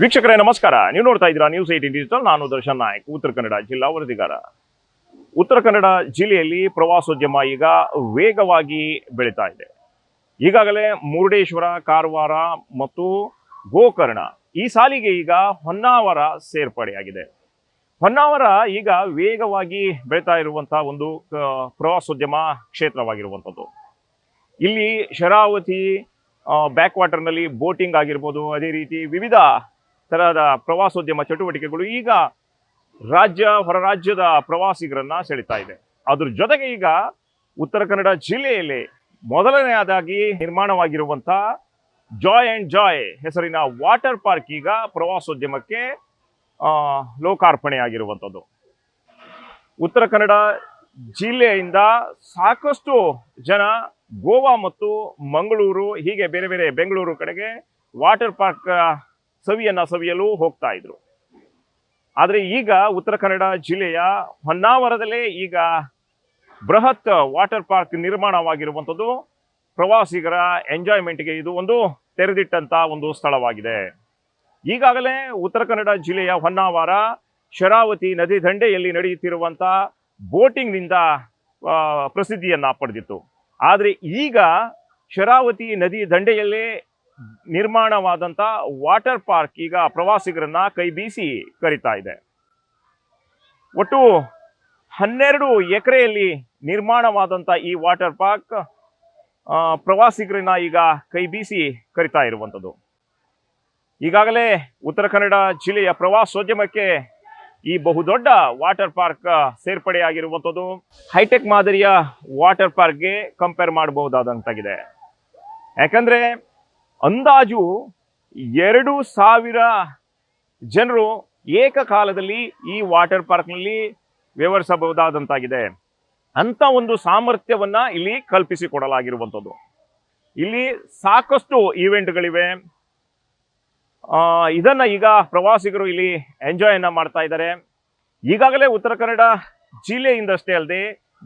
ವೀಕ್ಷಕರೇ, ನಮಸ್ಕಾರ. ನೀವು ನೋಡ್ತಾ ಇದ್ದೀರಾ ನ್ಯೂಸ್ ಏಟಿನ್ ಡಿಜಿಟಲ್ ನಾನು ದರ್ಶನ್ ನಾಯಕ್, ಉತ್ತರ ಕನ್ನಡ ಜಿಲ್ಲಾ ವರದಿಗಾರ. ಉತ್ತರ ಕನ್ನಡ ಜಿಲ್ಲೆಯಲ್ಲಿ ಪ್ರವಾಸೋದ್ಯಮ ಈಗ ವೇಗವಾಗಿ ಬೆಳೀತಾ ಇದೆ. ಈಗಾಗಲೇ ಮುರುಡೇಶ್ವರ, ಕಾರವಾರ ಮತ್ತು ಗೋಕರ್ಣ ಈ ಸಾಲಿಗೆ ಈಗ ಹೊನ್ನಾವರ ಸೇರ್ಪಡೆಯಾಗಿದೆ. ಹೊನ್ನಾವರ ಈಗ ವೇಗವಾಗಿ ಬೆಳೀತಾ ಇರುವಂತಹ ಒಂದು ಪ್ರವಾಸೋದ್ಯಮ ಕ್ಷೇತ್ರವಾಗಿರುವಂಥದ್ದು. ಇಲ್ಲಿ ಶರಾವತಿ ಬ್ಯಾಕ್ ವಾಟರ್ನಲ್ಲಿ ಬೋಟಿಂಗ್ ಆಗಿರ್ಬೋದು, ಅದೇ ರೀತಿ ವಿವಿಧ ತರಹದ ಪ್ರವಾಸೋದ್ಯಮ ಚಟುವಟಿಕೆಗಳು ಈಗ ರಾಜ್ಯ ಹೊರ ರಾಜ್ಯದ ಪ್ರವಾಸಿಗರನ್ನ ಸೆಳೀತಾ ಇದೆ. ಅದ್ರ ಜೊತೆಗೆ ಈಗ ಉತ್ತರ ಕನ್ನಡ ಜಿಲ್ಲೆಯಲ್ಲಿ ಮೊದಲನೆಯದಾಗಿ ನಿರ್ಮಾಣವಾಗಿರುವಂಥ ಜಾಯ್ ಅಂಡ್ ಜಾಯ್ ಹೆಸರಿನ ವಾಟರ್ ಪಾರ್ಕ್ ಈಗ ಪ್ರವಾಸೋದ್ಯಮಕ್ಕೆ ಆ, ಲೋಕಾರ್ಪಣೆಯಾಗಿರುವಂಥದ್ದು. ಉತ್ತರ ಕನ್ನಡ ಜಿಲ್ಲೆಯಿಂದ ಸಾಕಷ್ಟು ಜನ ಗೋವಾ ಮತ್ತು ಮಂಗಳೂರು ಹೀಗೆ ಬೇರೆ ಬೇರೆ ಬೆಂಗಳೂರು ಕಡೆಗೆ ವಾಟರ್ ಪಾರ್ಕ್ ಸವಿಯನ್ನ ಸವಿಯಲು ಹೋಗ್ತಾ ಇದ್ರು. ಆದರೆ ಈಗ ಉತ್ತರ ಕನ್ನಡ ಜಿಲ್ಲೆಯ ಹೊನ್ನಾವರದಲ್ಲೇ ಈಗ ಬೃಹತ್ ವಾಟರ್ ಪಾರ್ಕ್ ನಿರ್ಮಾಣವಾಗಿರುವಂಥದ್ದು ಪ್ರವಾಸಿಗರ ಎಂಜಾಯ್ಮೆಂಟ್ಗೆ ಇದು ಒಂದು ತೆರೆದಿಟ್ಟಂಥ ಒಂದು ಸ್ಥಳವಾಗಿದೆ. ಈಗಾಗಲೇ ಉತ್ತರ ಕನ್ನಡ ಜಿಲ್ಲೆಯ ಹೊನ್ನಾವರ, ಶರಾವತಿ ನದಿ ದಂಡೆಯಲ್ಲಿ ನಡೆಯುತ್ತಿರುವಂಥ ಬೋಟಿಂಗ್ನಿಂದ ಪ್ರಸಿದ್ಧಿಯನ್ನು ಪಡೆದಿತ್ತು. ಆದರೆ ಈಗ ಶರಾವತಿ ನದಿ ದಂಡೆಯಲ್ಲೇ ನಿರ್ಮಾಣವಾದಂಥ ವಾಟರ್ ಪಾರ್ಕ್ ಈಗ ಪ್ರವಾಸಿಗರನ್ನ ಕೈ ಬೀಸಿ ಕರೀತಾ ಇದೆ. ಒಟ್ಟು ಹನ್ನೆರಡು ಎಕರೆಯಲ್ಲಿ ನಿರ್ಮಾಣವಾದಂಥ ಈ ವಾಟರ್ ಪಾರ್ಕ್ ಪ್ರವಾಸಿಗರನ್ನ ಈಗ ಕೈ ಬೀಸಿ ಕರಿತಾ ಇರುವಂಥದ್ದು ಈಗಾಗಲೇ ಉತ್ತರ ಕನ್ನಡ ಜಿಲ್ಲೆಯ ಪ್ರವಾಸೋದ್ಯಮಕ್ಕೆ ಈ ಬಹುದೊಡ್ಡ ವಾಟರ್ ಪಾರ್ಕ್ ಸೇರ್ಪಡೆಯಾಗಿರುವಂಥದ್ದು ಹೈಟೆಕ್ ಮಾದರಿಯ ವಾಟರ್ ಪಾರ್ಕ್ಗೆ ಕಂಪೇರ್ ಮಾಡಬಹುದಾದಂತಾಗಿದೆ. ಯಾಕಂದ್ರೆ ಅಂದಾಜು ಎರಡು ಸಾವಿರ ಜನರು ಏಕಕಾಲದಲ್ಲಿ ಈ ವಾಟರ್ ಪಾರ್ಕ್ನಲ್ಲಿ ವ್ಯವಹರಿಸಬಹುದಾದಂತಾಗಿದೆ. ಅಂತ ಒಂದು ಸಾಮರ್ಥ್ಯವನ್ನ ಇಲ್ಲಿ ಕಲ್ಪಿಸಿಕೊಡಲಾಗಿರುವಂಥದ್ದು. ಇಲ್ಲಿ ಸಾಕಷ್ಟು ಈವೆಂಟ್ಗಳಿವೆ. ಇದನ್ನ ಈಗ ಪ್ರವಾಸಿಗರು ಇಲ್ಲಿ ಎಂಜಾಯ್ ಅನ್ನ ಮಾಡ್ತಾ ಇದ್ದಾರೆ. ಈಗಾಗಲೇ ಉತ್ತರ ಕನ್ನಡ ಜಿಲ್ಲೆಯಿಂದಷ್ಟೇ ಅಲ್ಲದೆ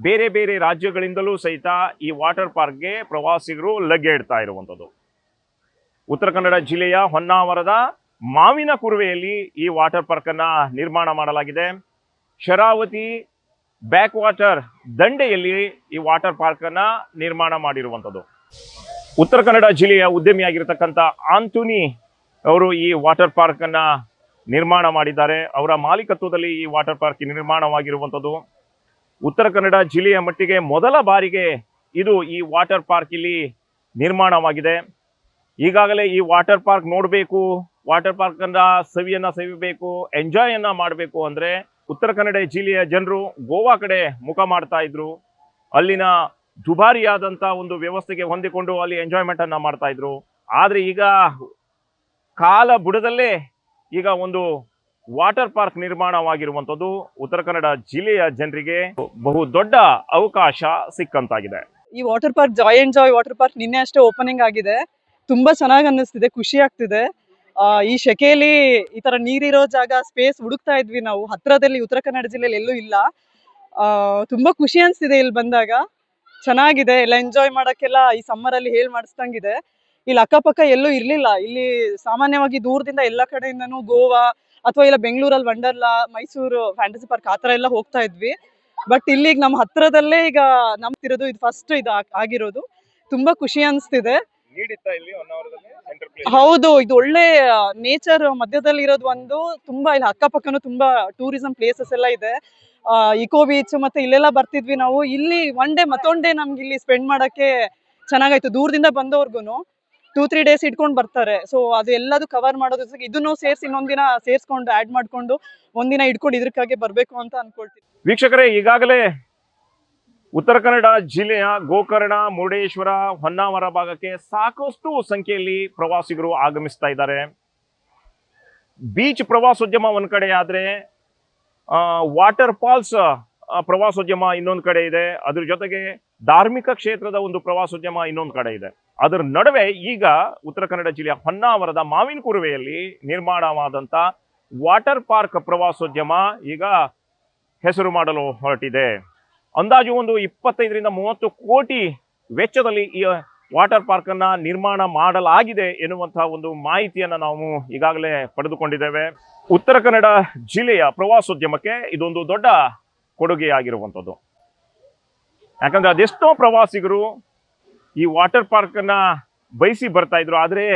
ಬೇರೆ ಬೇರೆ ರಾಜ್ಯಗಳಿಂದಲೂ ಸಹಿತ ಈ ವಾಟರ್ ಪಾರ್ಕ್ಗೆ ಪ್ರವಾಸಿಗರು ಲಗ್ಗೆ ಇಡ್ತಾ ಇರುವಂಥದ್ದು. ಉತ್ತರ ಕನ್ನಡ ಜಿಲ್ಲೆಯ ಹೊನ್ನಾವರದ ಮಾವಿನ ಕುರುವೆಯಲ್ಲಿ ಈ ವಾಟರ್ ಪಾರ್ಕನ್ನು ನಿರ್ಮಾಣ ಮಾಡಲಾಗಿದೆ. ಶರಾವತಿ ಬ್ಯಾಕ್ ವಾಟರ್ ದಂಡೆಯಲ್ಲಿ ಈ ವಾಟರ್ ಪಾರ್ಕನ್ನು ನಿರ್ಮಾಣ ಮಾಡಿರುವಂಥದ್ದು. ಉತ್ತರ ಕನ್ನಡ ಜಿಲ್ಲೆಯ ಉದ್ಯಮಿಯಾಗಿರ್ತಕ್ಕಂಥ ಆಂಟೋನಿ ಅವರು ಈ ವಾಟರ್ ಪಾರ್ಕನ್ನು ನಿರ್ಮಾಣ ಮಾಡಿದ್ದಾರೆ. ಅವರ ಮಾಲೀಕತ್ವದಲ್ಲಿ ಈ ವಾಟರ್ ಪಾರ್ಕ್ ನಿರ್ಮಾಣವಾಗಿರುವಂಥದ್ದು. ಉತ್ತರ ಕನ್ನಡ ಜಿಲ್ಲೆಯ ಮಟ್ಟಿಗೆ ಮೊದಲ ಬಾರಿಗೆ ಇದು ಈ ವಾಟರ್ ಪಾರ್ಕ್ ಇಲ್ಲಿ ನಿರ್ಮಾಣವಾಗಿದೆ. ಈಗಾಗಲೇ ಈ ವಾಟರ್ ಪಾರ್ಕ್ ನೋಡಬೇಕು, ವಾಟರ್ ಪಾರ್ಕ್ ಸವಿಯನ್ನು ಸವಿಬೇಕು ಎಂಜಾಯನ್ನು ಮಾಡಬೇಕು ಅಂದ್ರೆ ಉತ್ತರ ಕನ್ನಡ ಜಿಲ್ಲೆಯ ಜನರು ಗೋವಾ ಕಡೆ ಮುಖ ಮಾಡ್ತಾ ಇದ್ರು. ಅಲ್ಲಿನ ದುಬಾರಿಯಾದಂಥ ಒಂದು ವ್ಯವಸ್ಥೆಗೆ ಹೊಂದಿಕೊಂಡು ಅಲ್ಲಿ ಎಂಜಾಯ್ಮೆಂಟನ್ನು ಮಾಡ್ತಾ ಇದ್ರು. ಆದ್ರೆ ಈಗ ಕಾಲ ಬುಡದಲ್ಲೇ ಈಗ ಒಂದು ವಾಟರ್ ಪಾರ್ಕ್ ನಿರ್ಮಾಣವಾಗಿರುವಂಥದ್ದು ಉತ್ತರ ಕನ್ನಡ ಜಿಲ್ಲೆಯ ಜನರಿಗೆ ಬಹು ದೊಡ್ಡ ಅವಕಾಶ ಸಿಕ್ಕಂತಾಗಿದೆ. ಈ water park joy and joy water park ನಿನ್ನೆ ಅಷ್ಟೇ ಓಪನಿಂಗ್ ಆಗಿದೆ. ತುಂಬಾ ಚೆನ್ನಾಗಿ ಅನ್ನಿಸ್ತಿದೆ, ಖುಷಿ ಆಗ್ತಿದೆ. ಈ ಶೆಕೆಯಲ್ಲಿ ಈ ತರ ನೀರಿರೋ ಜಾಗ ಸ್ಪೇಸ್ ಹುಡುಕ್ತಾ ಇದ್ವಿ ನಾವು. ಹತ್ರದಲ್ಲಿ ಉತ್ತರ ಕನ್ನಡ ಜಿಲ್ಲೆಯಲ್ಲಿ ಎಲ್ಲೂ ಇಲ್ಲ. ತುಂಬಾ ಖುಷಿ ಅನ್ಸ್ತಿದೆ ಇಲ್ಲಿ ಬಂದಾಗ. ಚೆನ್ನಾಗಿದೆ, ಎಲ್ಲ ಎಂಜಾಯ್ ಮಾಡಕ್ಕೆಲ್ಲ ಈ ಸಮ್ಮರ್ ಅಲ್ಲಿ ಹೇಳ್ ಮಾಡಿಸ್ದಂಗಿದೆ. ಇಲ್ಲಿ ಅಕ್ಕಪಕ್ಕ ಎಲ್ಲೂ ಇರ್ಲಿಲ್ಲ. ಇಲ್ಲಿ ಸಾಮಾನ್ಯವಾಗಿ ದೂರದಿಂದ ಎಲ್ಲ ಕಡೆಯಿಂದನೂ ಗೋವಾ ಅಥವಾ ಇಲ್ಲ ಬೆಂಗಳೂರಲ್ಲಿ ವಂಡರ್ಲಾ ಮೈಸೂರು ಫ್ಯಾಂಟಸಿ ಪಾರ್ಕ್ ಆ ಥರ ಎಲ್ಲ ಹೋಗ್ತಾ ಇದ್ವಿ. ಬಟ್ ಇಲ್ಲಿಗೆ ನಮ್ಮ ಹತ್ರದಲ್ಲೇ ಈಗ ನಮ್ತಿರೋದು ಇದು ಫಸ್ಟ್ ಇದು ಆಗ್- ಆಗಿರೋದು. ತುಂಬಾ ಖುಷಿ ಅನ್ಸ್ತಿದೆ. ಹೌದು ಇದು ಒಳ್ಳೆ ನೇಚರ್ ಮಧ್ಯದಲ್ಲಿ ಇರೋದು ಒಂದು ತುಂಬಾ ಇಲ್ಲಿ ಅಕ್ಕಪಕ್ಕನು ತುಂಬಾ ಟೂರಿಸಂ ಪ್ಲೇಸಸ್ ಎಲ್ಲ ಇದೆ. ಇಕೋ ಬೀಚ್ ಮತ್ತೆ ಇಲ್ಲೆಲ್ಲ ಬರ್ತಿದ್ವಿ ನಾವು. ಇಲ್ಲಿ ಒನ್ ಡೇ ಮತ್ತೊಂದ್ ಡೇ ನಮ್ಗೆ ಇಲ್ಲಿ ಸ್ಪೆಂಡ್ ಮಾಡಕ್ಕೆ ಚೆನ್ನಾಗಾಯ್ತು. ದೂರದಿಂದ ಬಂದವ್ರಿಗೂ ಟೂ ತ್ರೀ ಡೇಸ್ ಇಟ್ಕೊಂಡು ಬರ್ತಾರೆ. ಸೊ ಅದು ಎಲ್ಲದು ಕವರ್ ಮಾಡೋದ್ರ ಜೊತೆಗೆ ಇದನ್ನು ಸೇರಿಸಿ ಇನ್ನೊಂದಿನ ಸೇರಿಸ್ಕೊಂಡು ಆಡ್ ಮಾಡ್ಕೊಂಡು ಒಂದಿನ ಇಟ್ಕೊಂಡು ಇದಕ್ಕಾಗಿ ಬರ್ಬೇಕು ಅಂತ ಅನ್ಕೊಳ್ತೀವಿ ವೀಕ್ಷಕರೇ ಈಗಾಗಲೇ ಉತ್ತರ ಕನ್ನಡ ಜಿಲ್ಲೆಯ ಗೋಕರ್ಣ, ಮುರುಡೇಶ್ವರ, ಹೊನ್ನಾವರ ಭಾಗಕ್ಕೆ ಸಾಕಷ್ಟು ಸಂಖ್ಯೆಯಲ್ಲಿ ಪ್ರವಾಸಿಗರು ಆಗಮಿಸ್ತಾ ಇದ್ದಾರೆ. ಬೀಚ್ ಪ್ರವಾಸೋದ್ಯಮ ಒಂದು ಕಡೆ ಆದರೆ ವಾಟರ್ ಫಾಲ್ಸ್ ಪ್ರವಾಸೋದ್ಯಮ ಇನ್ನೊಂದು ಕಡೆ ಇದೆ. ಅದ್ರ ಜೊತೆಗೆ ಧಾರ್ಮಿಕ ಕ್ಷೇತ್ರದ ಒಂದು ಪ್ರವಾಸೋದ್ಯಮ ಇನ್ನೊಂದು ಕಡೆ ಇದೆ. ಅದರ ನಡುವೆ ಈಗ ಉತ್ತರ ಕನ್ನಡ ಜಿಲ್ಲೆಯ ಹೊನ್ನಾವರದ ಮಾವಿನ ಕುರುವೆಯಲ್ಲಿ ನಿರ್ಮಾಣವಾದಂತ ವಾಟರ್ ಪಾರ್ಕ್ ಪ್ರವಾಸೋದ್ಯಮ ಈಗ ಹೆಸರು ಮಾಡಲು ಹೊರಟಿದೆ. ಅಂದಾಜು ಒಂದು ಇಪ್ಪತ್ತೈದರಿಂದ ಮೂವತ್ತು ಕೋಟಿ ವೆಚ್ಚದಲ್ಲಿ ಈ ವಾಟರ್ ಪಾರ್ಕನ್ನು ನಿರ್ಮಾಣ ಮಾಡಲಾಗಿದೆ ಎನ್ನುವಂತಹ ಒಂದು ಮಾಹಿತಿಯನ್ನು ನಾವು ಈಗಾಗಲೇ ಪಡೆದುಕೊಂಡಿದ್ದೇವೆ. ಉತ್ತರ ಕನ್ನಡ ಜಿಲ್ಲೆಯ ಪ್ರವಾಸೋದ್ಯಮಕ್ಕೆ ಇದೊಂದು ದೊಡ್ಡ ಕೊಡುಗೆಯಾಗಿರುವಂಥದ್ದು. ಯಾಕಂದ್ರೆ ಅದೆಷ್ಟೋ ಪ್ರವಾಸಿಗರು ಈ ವಾಟರ್ ಪಾರ್ಕನ್ನು ಬಯಸಿ ಬರ್ತಾ ಇದ್ರು, ಆದ್ರೆ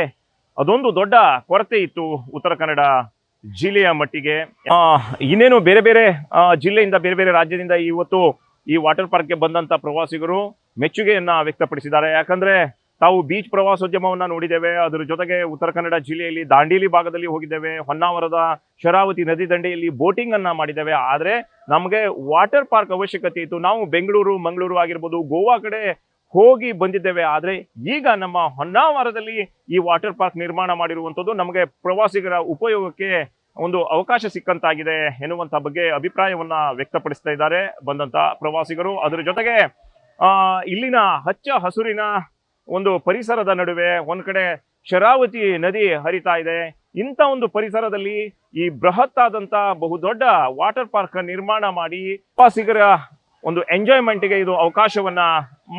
ಅದೊಂದು ದೊಡ್ಡ ಕೊರತೆ ಇತ್ತು ಉತ್ತರ ಕನ್ನಡ ಜಿಲ್ಲೆಯ ಮಟ್ಟಿಗೆ. ಇನ್ನೇನು ಬೇರೆ ಬೇರೆ ಜಿಲ್ಲೆಯಿಂದ ಬೇರೆ ಬೇರೆ ರಾಜ್ಯದಿಂದ ಇವತ್ತು ಈ ವಾಟರ್ ಪಾರ್ಕ್ಗೆ ಬಂದಂತ ಪ್ರವಾಸಿಗರು ಮೆಚ್ಚುಗೆಯನ್ನು ವ್ಯಕ್ತಪಡಿಸಿದ್ದಾರೆ. ಯಾಕಂದ್ರೆ ತಾವು ಬೀಚ್ ಪ್ರವಾಸೋದ್ಯಮವನ್ನು ನೋಡಿದ್ದೇವೆ, ಅದರ ಜೊತೆಗೆ ಉತ್ತರ ಕನ್ನಡ ಜಿಲ್ಲೆಯಲ್ಲಿ ದಾಂಡೇಲಿ ಭಾಗದಲ್ಲಿ ಹೋಗಿದ್ದೇವೆ, ಹೊನ್ನಾವರದ ಶರಾವತಿ ನದಿ ದಂಡೆಯಲ್ಲಿ ಬೋಟಿಂಗ್ ಅನ್ನ ಮಾಡಿದ್ದೇವೆ. ಆದರೆ ನಮಗೆ ವಾಟರ್ ಪಾರ್ಕ್ ಅವಶ್ಯಕತೆ ಇತ್ತು. ನಾವು ಬೆಂಗಳೂರು, ಮಂಗಳೂರು ಆಗಿರ್ಬೋದು, ಗೋವಾ ಕಡೆ ಹೋಗಿ ಬಂದಿದ್ದೇವೆ. ಆದರೆ ಈಗ ನಮ್ಮ ಹೊನ್ನಾವರದಲ್ಲಿ ಈ ವಾಟರ್ ಪಾರ್ಕ್ ನಿರ್ಮಾಣ ಮಾಡಿರುವಂಥದ್ದು ನಮಗೆ ಪ್ರವಾಸಿಗರ ಉಪಯೋಗಕ್ಕೆ ಒಂದು ಅವಕಾಶ ಸಿಕ್ಕಂತಾಗಿದೆ ಎನ್ನುವಂತ ಬಗ್ಗೆ ಅಭಿಪ್ರಾಯವನ್ನ ವ್ಯಕ್ತಪಡಿಸ್ತಾ ಇದ್ದಾರೆ ಬಂದಂತ ಪ್ರವಾಸಿಗರು. ಅದರ ಜೊತೆಗೆ ಇಲ್ಲಿನ ಹಚ್ಚ ಹಸುರಿನ ಒಂದು ಪರಿಸರದ ನಡುವೆ ಒಂದ್ ಕಡೆ ಶರಾವತಿ ನದಿ ಹರಿತಾ ಇದೆ. ಇಂಥ ಒಂದು ಪರಿಸರದಲ್ಲಿ ಈ ಬೃಹತ್ ಆದಂತ ಬಹುದೊಡ್ಡ ವಾಟರ್ ಪಾರ್ಕ್ ನಿರ್ಮಾಣ ಮಾಡಿ ಪ್ರವಾಸಿಗರ ಒಂದು ಎಂಜಾಯ್ಮೆಂಟ್ಗೆ ಇದು ಅವಕಾಶವನ್ನ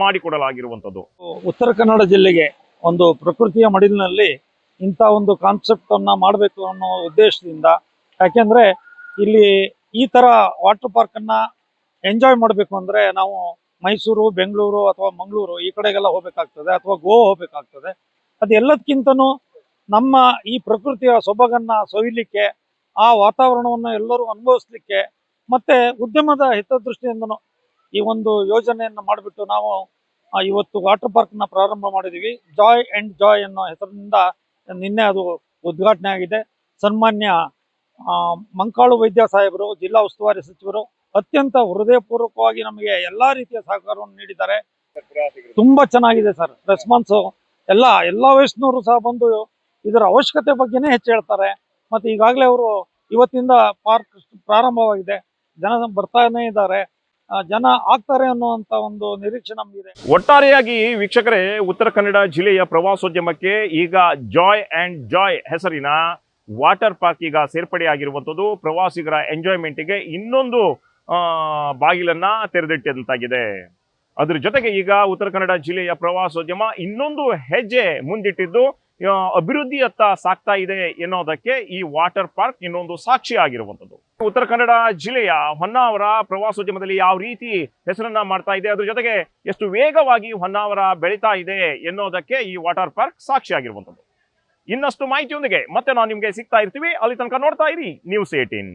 ಮಾಡಿಕೊಡಲಾಗಿರುವಂಥದ್ದು. ಉತ್ತರ ಕನ್ನಡ ಜಿಲ್ಲೆಗೆ ಒಂದು ಪ್ರಕೃತಿಯ ಮಡಿಲಿನಲ್ಲಿ ಇಂಥ ಒಂದು ಕಾನ್ಸೆಪ್ಟ್ ಅನ್ನ ಮಾಡಬೇಕು ಅನ್ನೋ ಉದ್ದೇಶದಿಂದ. ಯಾಕೆಂದ್ರೆ ಇಲ್ಲಿ ಈ ತರ ವಾಟರ್ ಪಾರ್ಕ್ ಅನ್ನ ಎಂಜಾಯ್ ಮಾಡಬೇಕು ಅಂದ್ರೆ ನಾವು ಮೈಸೂರು, ಬೆಂಗಳೂರು ಅಥವಾ ಮಂಗಳೂರು ಈ ಕಡೆಗೆಲ್ಲ ಹೋಗ್ಬೇಕಾಗ್ತದೆ ಅಥವಾ ಗೋವಾ ಹೋಗ್ಬೇಕಾಗ್ತದೆ. ಅದೆಲ್ಲದಕ್ಕಿಂತನೂ ನಮ್ಮ ಈ ಪ್ರಕೃತಿಯ ಸೊಬಗನ್ನ ಸೊಯ್ಲಿಕ್ಕೆ, ಆ ವಾತಾವರಣವನ್ನು ಎಲ್ಲರೂ ಅನುಭವಿಸ್ಲಿಕ್ಕೆ ಮತ್ತೆ ಉದ್ಯಮದ ಹಿತದೃಷ್ಟಿಯಿಂದನೂ ಈ ಒಂದು ಯೋಜನೆಯನ್ನು ಮಾಡಿಬಿಟ್ಟು ನಾವು ಇವತ್ತು ವಾಟರ್ ಪಾರ್ಕ್ನ ಪ್ರಾರಂಭ ಮಾಡಿದೀವಿ. ಜಾಯ್ ಅಂಡ್ ಜಾಯ್ ಅನ್ನೋ ಹೆಸರಿನಿಂದ ನಿನ್ನೆ ಅದು ಉದ್ಘಾಟನೆ ಆಗಿದೆ. ಸನ್ಮಾನ್ಯ ಮಂಕಾಳು ವೈದ್ಯ ಸಾಹೇಬರು, ಜಿಲ್ಲಾ ಉಸ್ತುವಾರಿ ಸಚಿವರು ಅತ್ಯಂತ ಹೃದಯಪೂರ್ವಕವಾಗಿ ನಮಗೆ ಎಲ್ಲಾ ರೀತಿಯ ಸಹಕಾರವನ್ನು ನೀಡಿದ್ದಾರೆ. ತುಂಬಾ ಚೆನ್ನಾಗಿದೆ ಸರ್ ರೆಸ್ಪಾನ್ಸ್ ಎಲ್ಲ ಎಲ್ಲ ವಯಸ್ಸಿನವರು ಸಹ ಬಂದು ಇದರ ಅವಶ್ಯಕತೆ ಬಗ್ಗೆನೇ ಹೆಚ್ಚು ಹೇಳ್ತಾರೆ. ಮತ್ತೆ ಈಗಾಗಲೇ ಅವರು ಇವತ್ತಿಂದ ಪಾರ್ಕ್ ಪ್ರಾರಂಭವಾಗಿದೆ. ಜನ ಬರ್ತಾನೆ ಇದ್ದಾರೆ. ಜನ ಆಗ್ತಾರೆ ಅನ್ನುವಂತ ಒಂದು ನಿರೀಕ್ಷೆ ನಮಗಿದೆ. ಒಟ್ಟಾರೆಯಾಗಿ ವೀಕ್ಷಕರೇ, ಉತ್ತರ ಕನ್ನಡ ಜಿಲ್ಲೆಯ ಪ್ರವಾಸೋದ್ಯಮಕ್ಕೆ ಈಗ ಜಾಯ್ ಅಂಡ್ ಜಾಯ್ ಹೆಸರಿನ ವಾಟರ್ ಪಾರ್ಕ್ ಈಗ ಸೇರ್ಪಡೆಯಾಗಿರುವಂಥದ್ದು ಪ್ರವಾಸಿಗರ ಎಂಜಾಯ್ಮೆಂಟ್ಗೆ ಇನ್ನೊಂದು ಬಾಗಿಲನ್ನ ತೆರೆದಿಟ್ಟಂತಾಗಿದೆ. ಅದ್ರ ಜೊತೆಗೆ ಈಗ ಉತ್ತರ ಕನ್ನಡ ಜಿಲ್ಲೆಯ ಪ್ರವಾಸೋದ್ಯಮ ಇನ್ನೊಂದು ಹೆಜ್ಜೆ ಮುಂದಿಟ್ಟಿದ್ದು. ಅಭಿವೃದ್ಧಿಯತ್ತ ಸಾಗ್ತಾ ಇದೆ ಎನ್ನೋದಕ್ಕೆ ಈ ವಾಟರ್ ಪಾರ್ಕ್ ಇನ್ನೊಂದು ಸಾಕ್ಷಿ ಆಗಿರುವಂಥದ್ದು. ಉತ್ತರ ಕನ್ನಡ ಜಿಲ್ಲೆಯ ಹೊನ್ನಾವರ ಪ್ರವಾಸೋದ್ಯಮದಲ್ಲಿ ಯಾವ ರೀತಿ ಹೆಸರನ್ನ ಮಾಡ್ತಾ ಇದೆ, ಅದ್ರ ಜೊತೆಗೆ ಎಷ್ಟು ವೇಗವಾಗಿ ಹೊನ್ನಾವರ ಬೆಳೀತಾ ಇದೆ ಎನ್ನೋದಕ್ಕೆ ಈ ವಾಟರ್ ಪಾರ್ಕ್ ಸಾಕ್ಷಿ ಆಗಿರುವಂಥದ್ದು. ಇನ್ನಷ್ಟು ಮಾಹಿತಿಯೊಂದಿಗೆ ಮತ್ತೆ ನಾವು ನಿಮ್ಗೆ ಸಿಗ್ತಾ ಇರ್ತೀವಿ. ಅಲ್ಲಿ ತನಕ ನೋಡ್ತಾ ಇರಿ. News eighteen